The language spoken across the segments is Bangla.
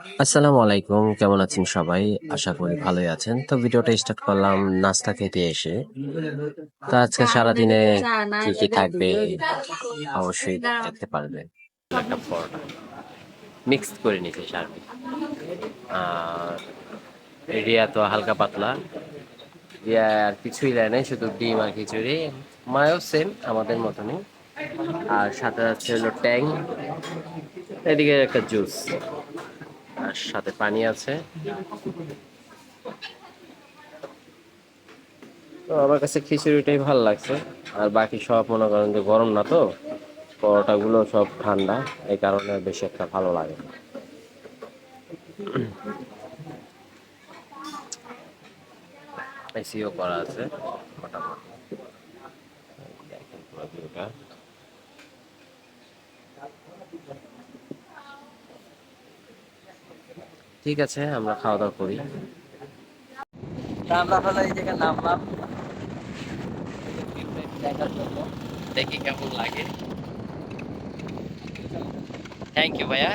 আসসালামু আলাইকুম, কেমন আছেন সবাই? আশা করি ভালোই আছেন। তো ভিডিওটা স্টার্ট করলাম নাস্তা খেতে এসে। তো আজকে সারাদিনে কি কি থাকবে অবশ্যই দেখতে পারবেন। একটা পরোটা। মিক্সড করে নিতে সারবি। আর রিয়া তো হালকা পাতলা। রিয়া আর কিছুই দেয় নাই, শুধু ডিম আর খিচুড়ি। মায়ও সেম আমাদের মতনই। আর সাথে আছে হলো ট্যাং। এদিকে একটা জুস আর সাথে পানি আছে। তো আমার কাছে খিচুড়িটাই ভালো লাগছে। আর বাকি সব মনে করেন যে গরম না তো পরোটা গুলো সব ঠান্ডা, এই কারণে বেশি একটা ভালো লাগে না। এসিও করা আছে মোটামুটি দেখেন পুরো ভিউটা ঠিক আছে, আমরা খাওয়া দাওয়া করি। আমরা হলো এই জায়গায় নামলাম। দেখার জন্য। দেখি কেমন লাগে। থ্যাংক ইউ ভাইয়া।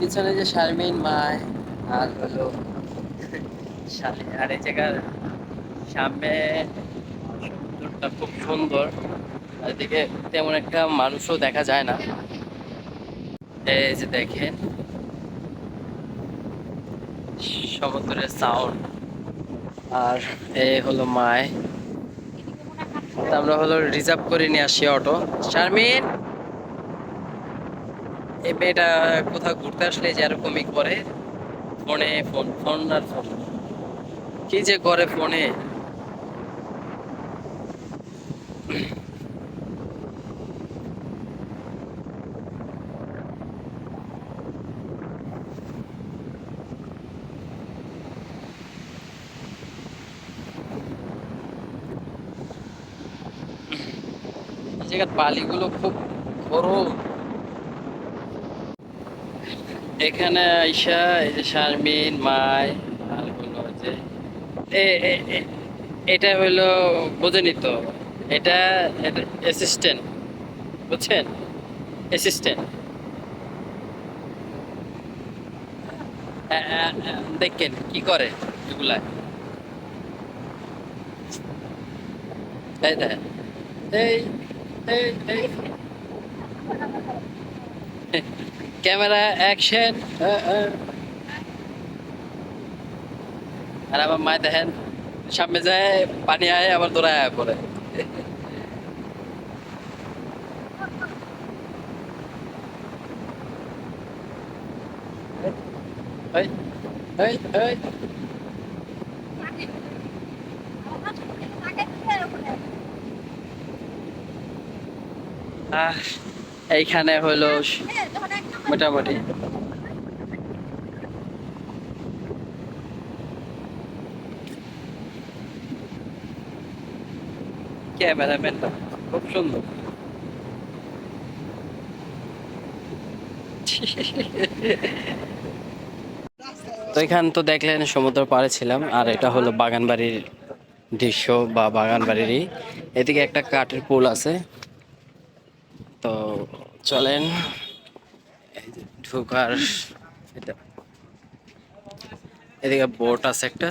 পিছনে যে শারমিন মায় আর হলো আর এই জায়গার সামনে সমুদ্রটা খুব সুন্দর। এদিকে তেমন একটা মানুষও দেখা যায় না। এই যে দেখেন সমুদ্রের সাউন্ড আর এই হলো মায়। আমরা হলো রিজার্ভ করে নিয়ে আসি অটো শারমিন! এই মেয়েটা কোথাও ঘুরতে আসলে যে এরকমই করে, ফোনে, ফোন ফোন আর ফোন। কি যে করে ফোনে? জায়গার বালিগুলো খুব গরম এখানে আইসা এই যে শারমিন, মাই আর হলো যে এটা হলো বোঝেনি তো এটা অ্যাসিস্ট্যান্ট বুঝছেন? অ্যাসিস্ট্যান্ট দেখেন কি করে এগুলা। এই এই এই। ক্যামেরা অ্যাকশন আর আমার মায় দেখেন সামনে যায় পানি আয় আবার দৌড়ায় পরে। আহ, এইখানে হলো মোটামুটি। খুব সুন্দর। তো এখান তো দেখলেন, সমুদ্র পাড়ে ছিলাম, আর এটা হলো বাগানবাড়ির দৃশ্য বা বাগান বাগানবাড়িরই। এদিকে একটা কাঠের পুল আছে। তো চলেন ঢোকার এটা। এদিকে বোট আছে একটা।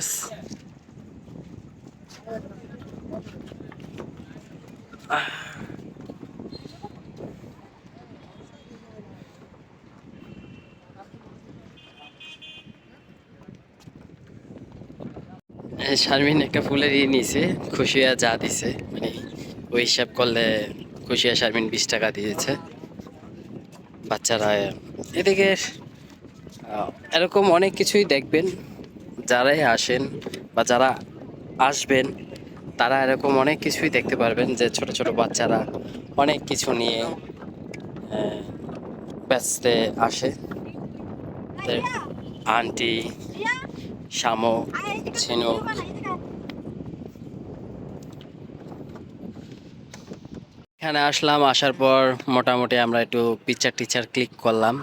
শারমিন একটা ফুলের ইয়ে নিয়েছে খুশিয়া যা দিছে। মানে ওই হিসাব করলে খুশিয়া শারমিন বিশ টাকা দিয়েছে। বাচ্চারা, এদিকে এরকম অনেক কিছুই দেখবেন। যারাই আসেন বা যারা আসবেন, তারা এরকম অনেক কিছুই দেখতে পারবেন যে ছোট ছোট বাচ্চারা অনেক কিছু নিয়ে বেচতে আসে। আন্টি শামুক ঝিনুক এখানে আসলাম, আসার পর মোটামুটি আমরা একটু পিকচার টিচার ক্লিক করলাম।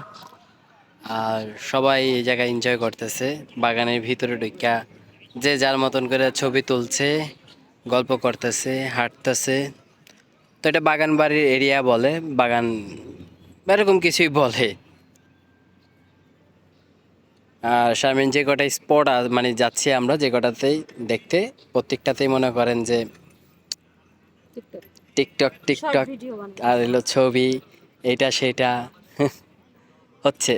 আর সবাই এই জায়গায় এনজয় করতেছে। বাগানের ভিতরে ঢুকা যে যার মতন করে ছবি তুলছে, গল্প করতেছে, হাঁটতেছে। তো এটা বাগান বাড়ির এরিয়া বলে, বাগান এরকম কিছুই বলে। আর শারমিন যে কটা স্পট মানে যাচ্ছি আমরা যে কটাতেই দেখতে, প্রত্যেকটাতেই মনে করেন যে টিকটক টিকটক আর এলো ছবি এটা সেটা। হচ্ছে।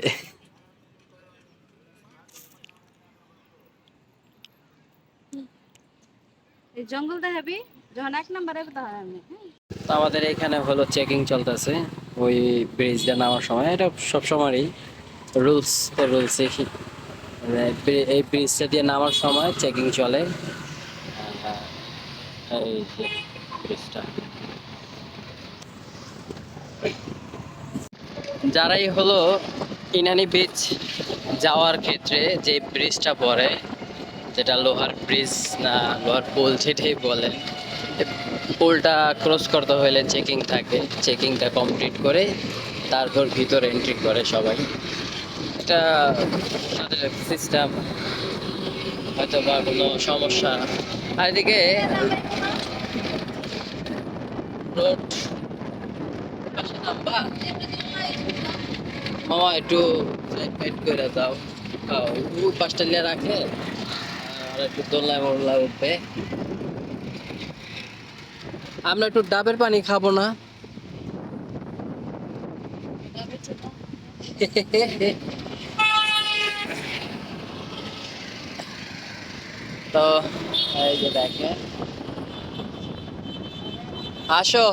জঙ্গল দেখাবি যখন এক নম্বরে তো আমাদের এখানে হলো চেকিং চলতেছে ওই ব্রিজটা নামার সময়। এটা সব সময়ই রুলস রুলস এই ব্রিজটা দিয়ে নামার সময় চেকিং চলে। এই যে ব্রিজটা যারাই হলো ইনানি বিচ যাওয়ার ক্ষেত্রে যে ব্রিজটা পড়ে, যেটা লোহার ব্রিজ না, লোহার পোল যেটাই বলে পোলটা ক্রস করতে হলে চেকিং থাকে চেকিংটা কমপ্লিট করে তারপর ভিতরে এন্ট্রি করে সবাই। এটা তাদের সিস্টেম হয়তো বা কোনো সমস্যা। আর এদিকে রোড মামা, একটু করে দাও পাঁচটা রাখে, আর একটু উঠবে। আমরা একটু ডাবের পানি খাব না? তো, এই যে দেখে আসো।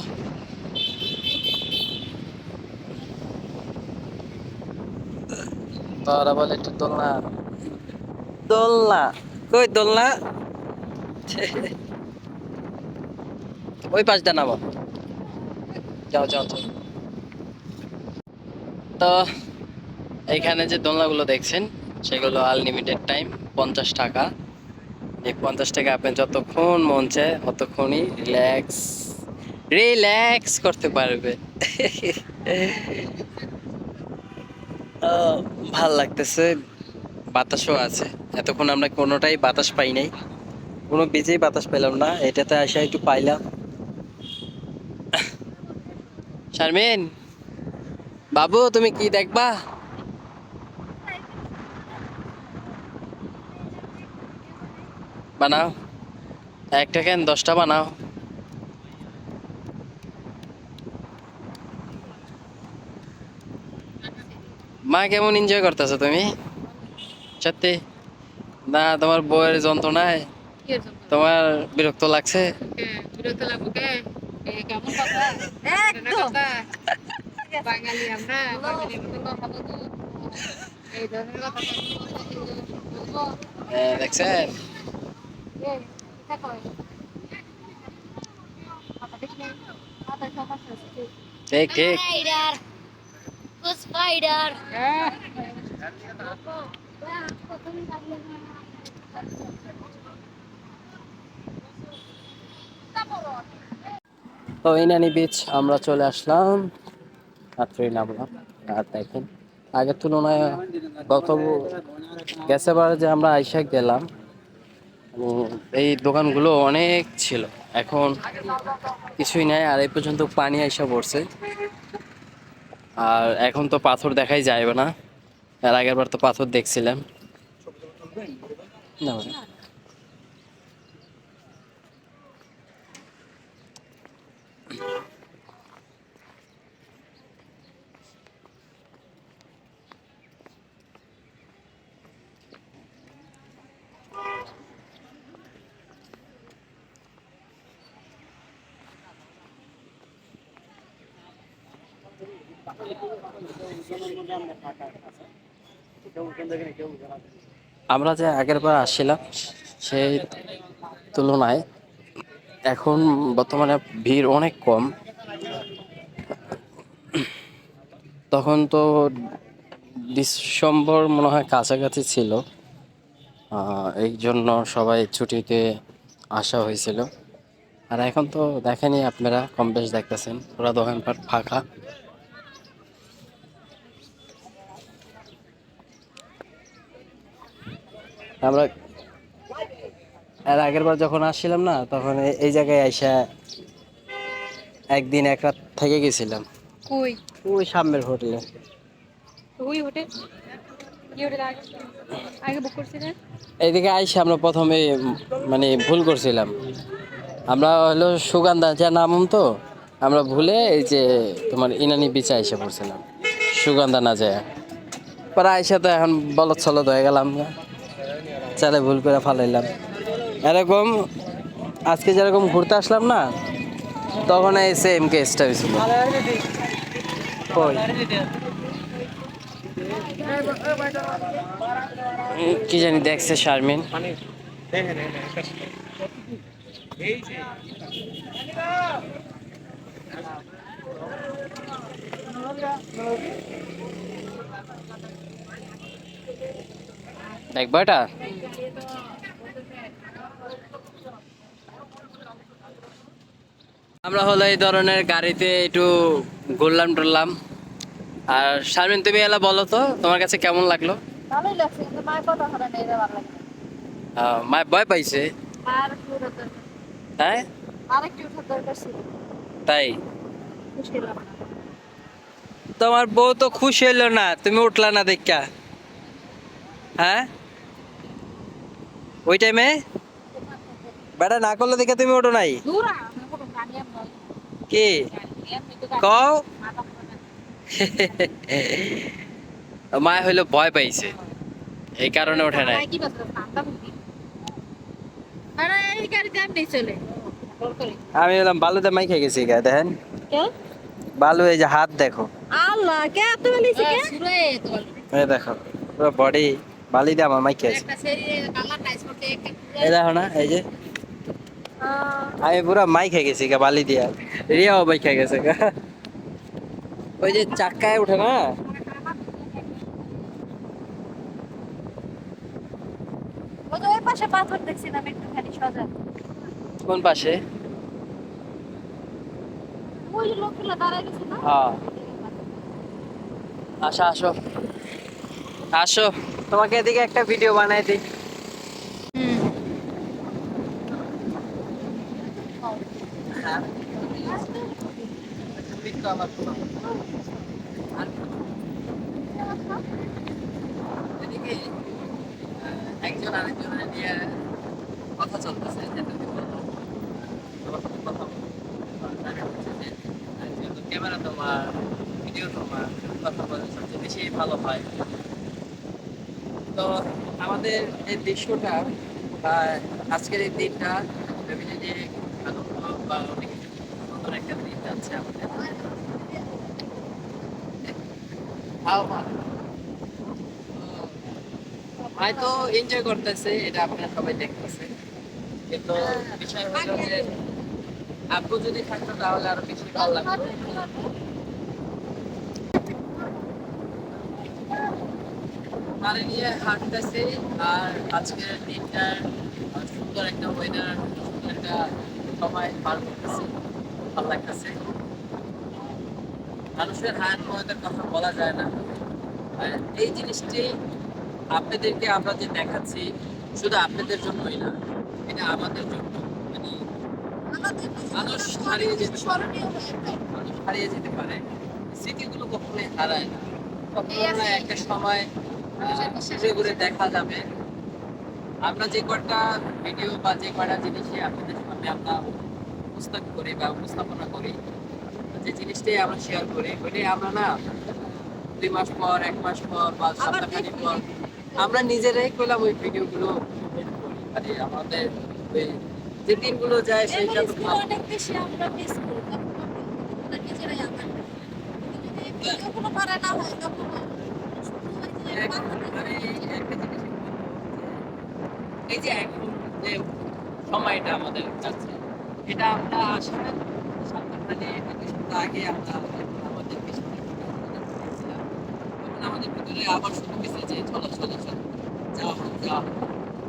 তোরা বলে একটু দোলনা। দোলনা। কই দোলনা? ওই যাও যাও যাও। তো যে দোলনাগুলো দেখছেন, সেগুলো আনলিমিটেড টাইম পঞ্চাশ টাকা। এই পঞ্চাশ টাকা আপনি যতক্ষণ মন চায় ততক্ষণই রিল্যাক্স রিল্যাক্স করতে পারবে। ভালো লাগতেছে। বাতাসও আছে। এতক্ষণ আমরা কোনোটাই বাতাস পাই নাই। কোনো বেজেই বাতাস পেলাম না। এটাতে আসা একটু পাইলাম। শারমিন, বাবু, তুমি কি দেখবা? বানাও। একটা কেন দশটা বানাও। মা কেমন এনজয় করতেছো তুমি? সত্যি? না তোমার বউয়ের যন্ত্রণায় তোমার বিরক্ত লাগছে? বিরত লাগবো কে? কেমন কথা? বাঙালি আমরা বাঙালি কথা বলব। এই ধরনের কথা বলব। হ্যাঁ, দেখছেন? ঠিক ঠিক spider. হ্যাঁ তো ইনানি বিচ আমরা চলে আসলাম। রাত্রে নামলাম। আর দেখেন, আগের তুলনায় গত গেছেবার যে আমরা আইসা গেলাম এই দোকানগুলো অনেক ছিল। এখন কিছুই নাই, আর এই পর্যন্ত পানি আইসা পড়ছে। আর এখন তো পাথর দেখাই যাবে না এর আগের বার তো পাথর দেখছিলাম না। আমরা যে আগের বার আসছিলাম সেই তুলনায় এখন বর্তমানে ভিড় অনেক কম। তখন তো ডিসেম্বর মনে হয় কাছাকাছি ছিল। এই জন্য সবাই ছুটিতে আসা হয়েছিল। আর এখন তো দেখেনি আপনারা, কম বেশ দেখতেছেন। পুরা দোকানপাট ফাঁকা। আমরা এর আগের বার যখন আসছিলাম না তখন এই জায়গায় আইসা একদিন এক রাত থেকে গেছিলাম। কই? ওই সামনের হোটেলে। ওই হোটেল? কি হোটেল আগে? বুক করছিলেন? এইদিকে আইসা আমরা প্রথমে মানে ভুল করছিলাম। আমরা হলো সুগন্ধা যা নাম তো আমরা ভুলে এই যে তোমার ইনানি বিচে আইসা পড়ছিলাম। সুগন্ধা না যায়। পরে আইসা তো এখন বলত ছলত হয়ে গেলাম না। চালে ভুল করে ফালাইলাম। এরকম আজকে যেরকম ঘুরতে আসলাম না, তখন এই সেম কেসটা হয়েছিল। কি জানি দেখছে শারমিন। দেখব এটা আমরা হলো এই ধরনের গাড়িতে একটু ঘুরলাম টুরলাম। আর শারমিন তুমি এলা বলো তো তোমার কাছে কেমন লাগল? ভালোই লাগছে কিন্তু মায়ের কথা শোনা নেই ভালো লাগে আহ, ভয় পাইছে? হ্যাঁ? তাই। তোমার বউ তো খুশি হইল না তুমি উঠলা না দেখা। হ্যাঁ? ওই টাইমে বেটা না করলে দেখে তুমি ওঠো নাই। কি? কও? মা হইল ভয় পাইছে। এই কারণে ওঠে নাই। আমি বললাম বালুতে মাই খেয়ে গেছি গা দেখেন। বালু এই যে হাত দেখো। আল্লাহ কে এত বেলিছে কে? এই দেখো পুরো বডি বালি দিয়ে আমার মাই খেয়েছে। এই দেখো না এই যে। আমি পুরো মাই খেয়ে গেছি গা বালি দিয়া। রিয়াও মাই খেয়ে গেছে গা। ওই যে চাক্কায় উঠে না? ওই যে ওই পাশে পাথর দেখছিলাম একটুখানি সোজা কোন পাশে? ওই লোকগুলো দাঁড়ায় গেছে না? হ্যাঁ। আসো আসো। আসো তোমাকে এদিকে একটা ভিডিও বানাই দিই। একজন আরেকজনের নিয়ে কথা চলতেছে যেহেতু ক্যামেরা তোমার, ভিডিও তোমার, কথা সবচেয়ে বেশি ভালো হয়। তো আমাদের এই দৃশ্যটা আজকের এই দিনটা নিয়ে আনন্দ বা অনেক সুন্দর একটা দিন যাচ্ছে আমাদের খাও মা। তো ভাই তো এনজয় করতেছে, এটা আপনারা সবাই দেখতেছে কিন্তু বিষয় হলো যে, আব্বু যদি থাকতো তাহলে আরও বেশি ভালো লাগতো। মারে নিয়ে হাঁটতেছি, আর আজকের দিনটার সুন্দর একটা ওয়েদার সুন্দর একটা সময় পার করতেছি। ভালো লাগতেছে। মানুষের হায়াত ময়দের কথা বলা যায় না। এই জিনিসটি আপনাদেরকে আমরা যে দেখাচ্ছি শুধু আপনাদের জন্যই না এটা আমাদের জন্য। মানে মানুষ হারিয়ে যেতে পারে। মানুষ হারিয়ে যেতে পারে। স্মৃতিগুলো কখনোই হারায় না। কখনো না একটা সময় ঘুরে ঘুরে দেখা যাবে। আমরা যে কটা ভিডিও বা যে কটা জিনিসই আপনাদের সামনে আমরা উপস্থাপন করি বা উপস্থাপনা করি যে জিনিসটাই আমরা শেয়ার করি ওইটাই আমরা না দুই মাস পর এক মাস পর বা সপ্তাহখানিক পর আমরা নিজেরাই করলাম ওই ভিডিওগুলো মানে আমাদের ওই যে দিনগুলো যায় সেইটা তো অনেক বেশি আমরা মিস করি। আমরা না হয় এই যে এখন যে সময়টা আমাদের কাছে এটা আমরা আসলে দুই সপ্তাহ আগে আমরা আমাদের আমাদের ভিতরে আবার শুরু হয়েছে যে, চলো চলো চলো যাও যাও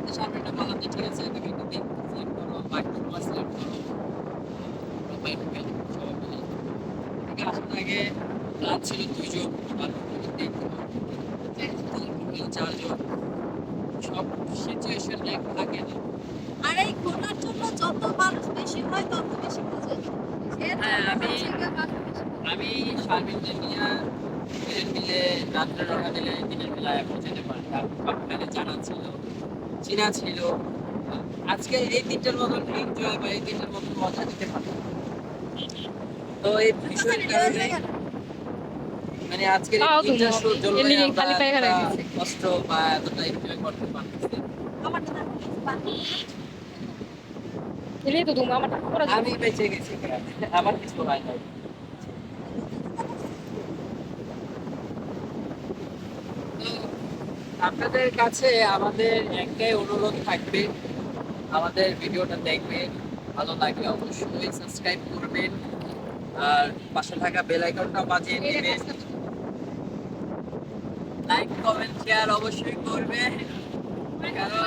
তো সামনেটা বললাম যে ঠিক আছে একটু দিন সিলেক্ট করো বা সময় সিলেক্ট করো আগে ছিল দুইজন চারজন। সব সিচুয়েশন এক থাকে আর এই ঘোরার জন্য যত মানুষ বেশি হয়, তত বেশি আমি- আমি শারমিনকে নিয়ে মিলে রাত্রে রওনা দিলে দিনের বেলায় পৌঁছাতে পারতাম সবখানে জানা ছিল চেনা ছিল। আজকে এই দিনটার মতন এনজয় বা এই দিনটার মতন মজা দিতে পারতাম তো এই বিষয়ের কারণে মানে আজকের এই তাও তো জন্য আমরা। কষ্ট বা এতটা এনজয় করতে পারতেছি এটাই তো তুমি আমার টাকা করা আমি বেঁচে গেছি আমার কিছু হয় নাই। তো আপনাদের কাছে আমাদের একটাই অনুরোধ থাকবে আমাদের ভিডিওটা দেখবেন ভালো লাগলে অবশ্যই সাবস্ক্রাইব করবেন আর পাশে থাকা বেল আইকনটা বাজিয়ে দিবেন। লাইক কমেন্ট শেয়ার অবশ্যই করবেন। কারণ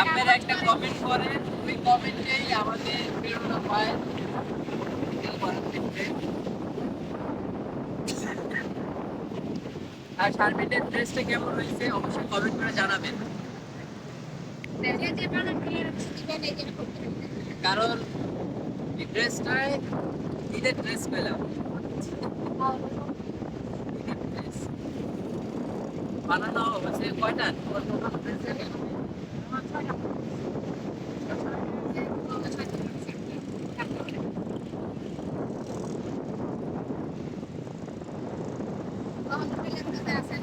আপনারা একটা কমেন্ট করেন ওই কমেন্টেই আমাদের প্রেরণা পায়। আর শারমিনের ড্রেসটা কেমন হয়েছে? অবশ্যই কমেন্ট করে জানাবেন। কারণ এই ড্রেসটায় ঈদের ড্রেস পেলাম। ড্রেস বানানো হয়েছে কয়টা?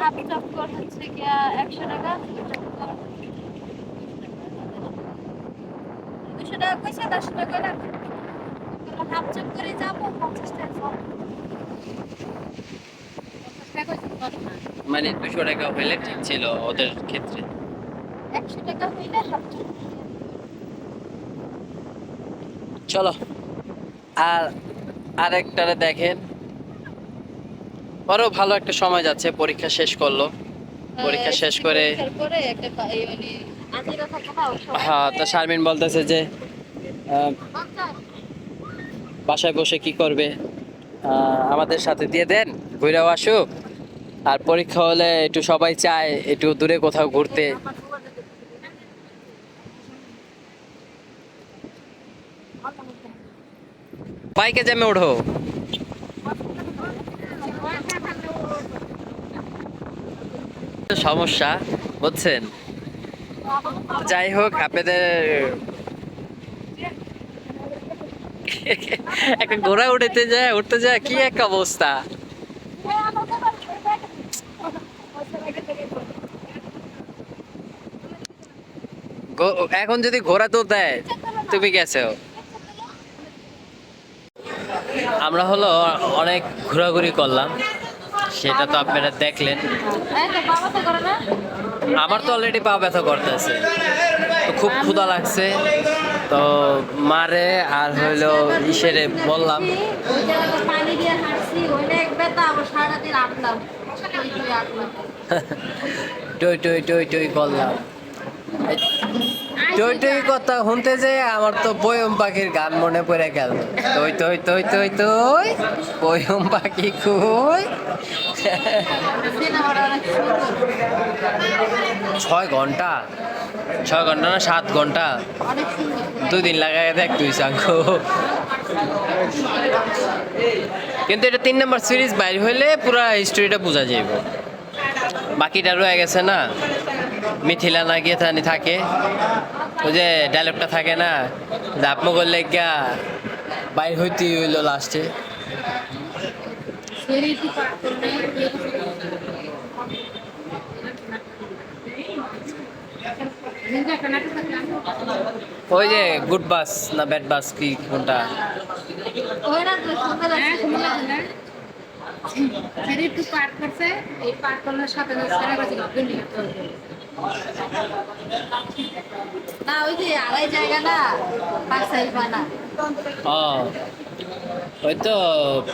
হাফ চক্কর হচ্ছে গিয়া একশো টাকা দুশো টাকা। কইছে দশ টাকা লাগবে হাফ চক্করে যাব পঞ্চাশ টাকা পঞ্চাশ টাকা কইছে মানে দুশো টাকা হইলে ঠিক ছিল ওদের ক্ষেত্রে? একশো টাকা হইলে হাফ চলো। আর আরেকটারে দেখেন। ওরও ভালো একটা সময় যাচ্ছে পরীক্ষা শেষ করল। পরীক্ষা শেষ করে মানে হ্যাঁ তো শারমিন বলতেছে যে বাসায় বসে কি করবে? আমাদের সাথে দিয়ে দেন ঘুরেও আসুক। আর পরীক্ষা হলে একটু সবাই চায় একটু দূরে কোথাও ঘুরতে। বাইকে জ্যামে ওঠো সমস্যা, বুঝছেন? যাই হোক, আপনাদের একটা ঘোড়া উঠতে যায় উঠতে যায়, কি এক অবস্থা? এখন যদি ঘোড়া তো দেয়, তুমি গেছো। আমরা হলো অনেক ঘোরাঘুরি করলাম। সেটা তো আপনারা দেখলেন। আমার তো অলরেডি পা ব্যথা করতেছে। তো খুব ক্ষুধা লাগছে। তো মারে আর হইল ইসেরে বললাম। টই টই টই টই করলাম টই টই কথা শুনতে যে আমার তো বয়ম পাখির গান মনে পড়ে গেল। তই তই তই তই তই, বয়ম পাখি কই? ছয় ঘণ্টা? ছয় ঘণ্টা না সাত ঘণ্টা? দুই দিন লাগাই দেখ তুই সাঙ্গ কিন্তু এটা তিন নম্বর সিরিজ বাইর হইলে পুরা হিস্টোরিটা বোঝা যাইব। বাকিটা রয়ে গেছে না? মিথিলা না গিয়ে থাকে। ওই যে ডায়লগটা থাকে না জাপমো করলে গা বাইর হইতে হইল লাস্টে ওই যে গুড বাস না ব্যাড বাস কি, কোনটা? সাথে না ওই যে আড়াই জায়গা না পাঁচাই বানা ও ওই তো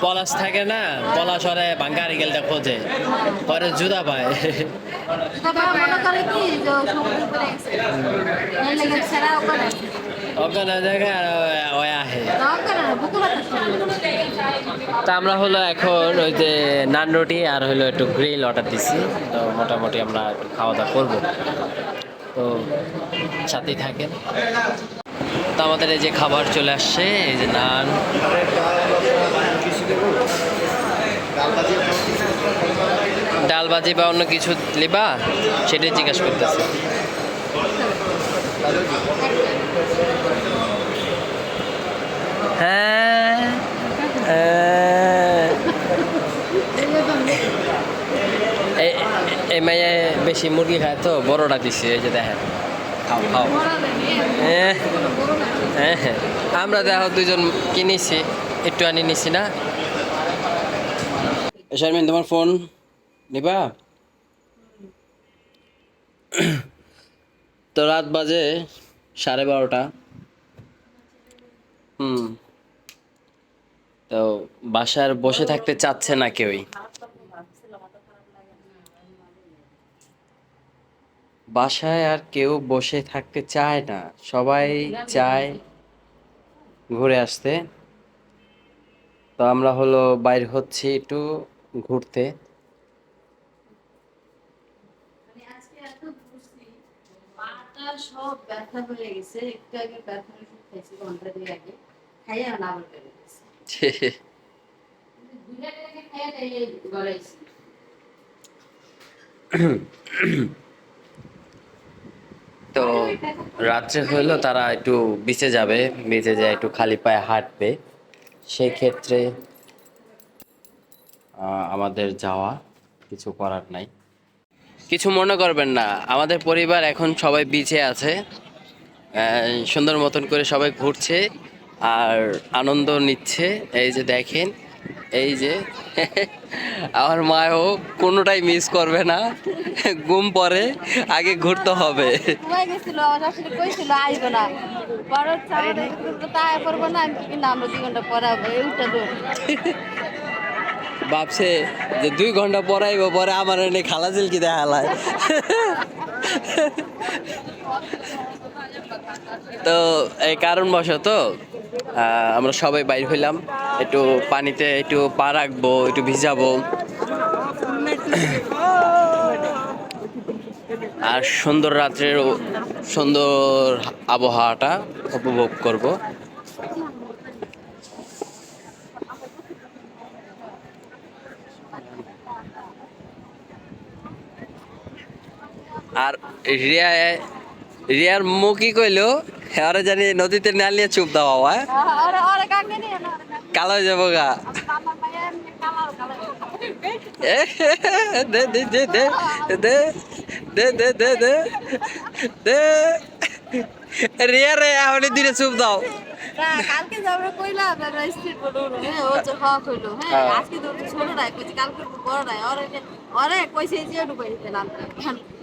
পলাশ থাকে না পলাশ ওরে বাঙ্গারি গেলটা খোঁজে পরে জুদা পায়। মনে করে কি ওখানে আর বাতাস তা আমরা হলো এখন ওই যে নান রুটি আর হলো একটু গ্রিল অর্ডার দিছি। তো মোটামুটি আমরা একটু খাওয়া দাওয়া করব। তো সাথেই থাকেন। তো আমাদের এই যে খাবার চলে আসছে, এই যে নান। ডাল ভাজি বা অন্য কিছু লিবা সেটাই জিজ্ঞাসা করতেছে হ্যাঁ হ্যাঁ। এই মেয়ে বেশি মুরগি খায় তো, বড়টা দিছি, এই যে দেখেন। খাও খাও। আমরা দেখো দুজন কিনেছি, একটু আনি নিছি না। শারমিন, তোমার ফোন নিবা? তো রাত বাজে সাড়ে বারোটা। হুম। তো বাসার বসে থাকতে চাচ্ছে না কেউই। বাসায় আর কেউ বসে থাকতে চায় না। সবাই চায় ঘুরে আসতে। তো আমরা হলো বাইর হচ্ছি একটু ঘুরতে। পাটা সব ব্যথা হয়ে গেছে। একটু আগে ব্যথা খাইছি ঘণ্টা দুই আগে। খাইয়া না বেড়ে গেছে। তো রাত্রে হইল তারা একটু বিচে যাবে বিচে যায় একটু খালি পায়ে হাঁটবে। সেই ক্ষেত্রে আহ, আমাদের যাওয়া কিছু করার নাই। কিছু মনে করবেন না আমাদের পরিবার এখন সবাই বিচে আছে। সুন্দর মতন করে সবাই ঘুরছে। আর আনন্দ নিচ্ছে। এই যে দেখেন এই যে আমার মায়ও কোনোটাই মিস করবে না। ঘুম পরে আগে ঘুরতে হবে। ভাবছে যে দুই ঘণ্টা পড়াইব পরে আমার এনে খালা জিলকি দেখালায় তো, এই কারণবশত আমরা সবাই বাইর হইলাম। একটু পানিতে একটু পা রাখব, একটু ভিজাবো। আর সুন্দর রাত্রের সুন্দর আবহাওয়াটা উপভোগ করব। আর রিয়া রিয়ার মুখই কইলো? আরে জানি নদীতে নালিয়ে চুপ দাও হ্যাঁ? নিয়ে না কালো যাব গা। দে দে দে দে দে দে দে দে দে দে। রিয়া রে আপনি দিনে চুপ দাও। কালকে যাব কইলাম আমরা স্ট্রিট বোর্ড হ্যাঁ ও যে হওয়া কইলো হ্যাঁ হ্যাঁ। আজকে তো ছোট নাই কইছে কালকে বড় নাই। ওরে ওরে কইছে যে ঢুকাই দিতে নাম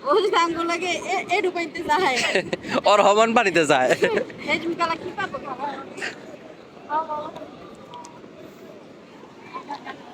ওর হবন পানিতে যায়